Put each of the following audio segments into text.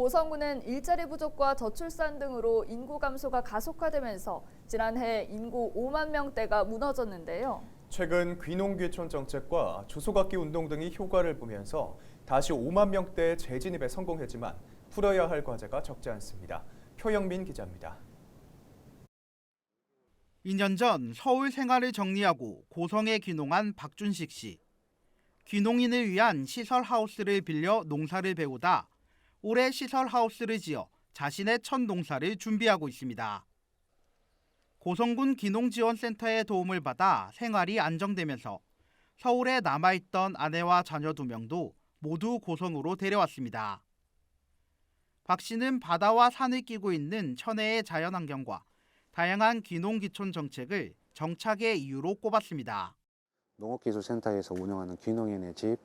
고성군은 일자리 부족과 저출산 등으로 인구 감소가 가속화되면서 지난해 인구 5만 명대가 무너졌는데요. 최근 귀농귀촌 정책과 주소각기 운동 등이 효과를 보면서 다시 5만 명대 재진입에 성공했지만 풀어야 할 과제가 적지 않습니다. 표영민 기자입니다. 2년 전 서울 생활을 정리하고 고성에 귀농한 박준식 씨. 귀농인을 위한 시설 하우스를 빌려 농사를 배우다 올해 시설 하우스를 지어 자신의 첫 농사를 준비하고 있습니다. 고성군 귀농지원센터의 도움을 받아 생활이 안정되면서 서울에 남아있던 아내와 자녀 두 명도 모두 고성으로 데려왔습니다. 박 씨는 바다와 산을 끼고 있는 천혜의 자연환경과 다양한 귀농귀촌 정책을 정착의 이유로 꼽았습니다. 농업기술센터에서 운영하는 귀농인의 집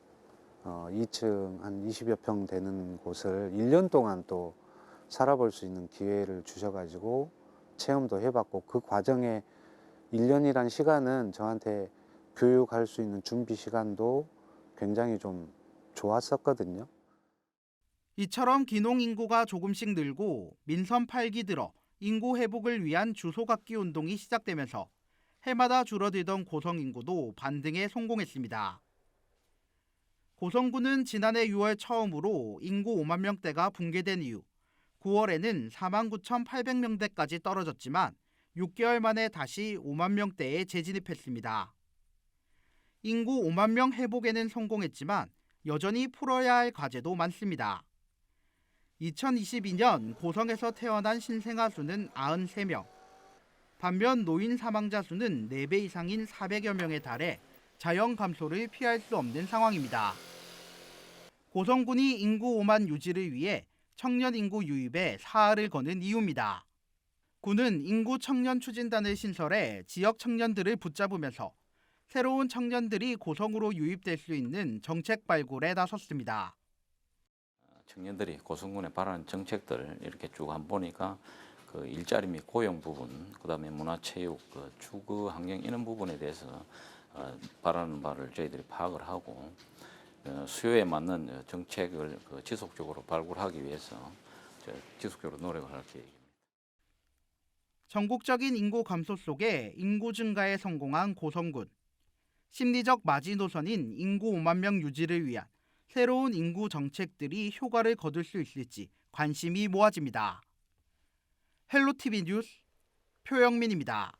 어, 2층 한 20여 평 되는 곳을 1년 동안 또 살아볼 수 있는 기회를 주셔가지고 체험도 해봤고 그 과정에 1년이란 시간은 저한테 교육할 수 있는 준비 시간도 굉장히 좀 좋았었거든요. 이처럼 귀농 인구가 조금씩 늘고 민선 8기 들어 인구 회복을 위한 주소각기 운동이 시작되면서 해마다 줄어들던 고성 인구도 반등에 성공했습니다. 고성군은 지난해 6월 처음으로 인구 5만 명대가 붕괴된 이후 9월에는 4만 9,800명대까지 떨어졌지만 6개월 만에 다시 5만 명대에 재진입했습니다. 인구 5만 명 회복에는 성공했지만 여전히 풀어야 할 과제도 많습니다. 2022년 고성에서 태어난 신생아 수는 93명. 반면 노인 사망자 수는 4배 이상인 400여 명에 달해 자연 감소를 피할 수 없는 상황입니다. 고성군이 인구 5만 유지를 위해 청년 인구 유입에 사활을 거는 이유입니다. 군은 인구 청년 추진단을 신설해 지역 청년들을 붙잡으면서 새로운 청년들이 고성으로 유입될 수 있는 정책 발굴에 나섰습니다. 청년들이 고성군에 바라는 정책들 이렇게 쭉 한 보니까 그 일자리 및 고용 부분, 그다음에 문화체육, 그 주거 환경 이런 부분에 대해서 어, 바라는 바를 저희들이 파악을 하고 어, 수요에 맞는 정책을 그 지속적으로 발굴하기 위해서 저 지속적으로 노력을 할 계획입니다. 전국적인 인구 감소 속에 인구 증가에 성공한 고성군. 심리적 마지노선인 인구 5만 명 유지를 위한 새로운 인구 정책들이 효과를 거둘 수 있을지 관심이 모아집니다. 헬로티비 뉴스 표영민입니다.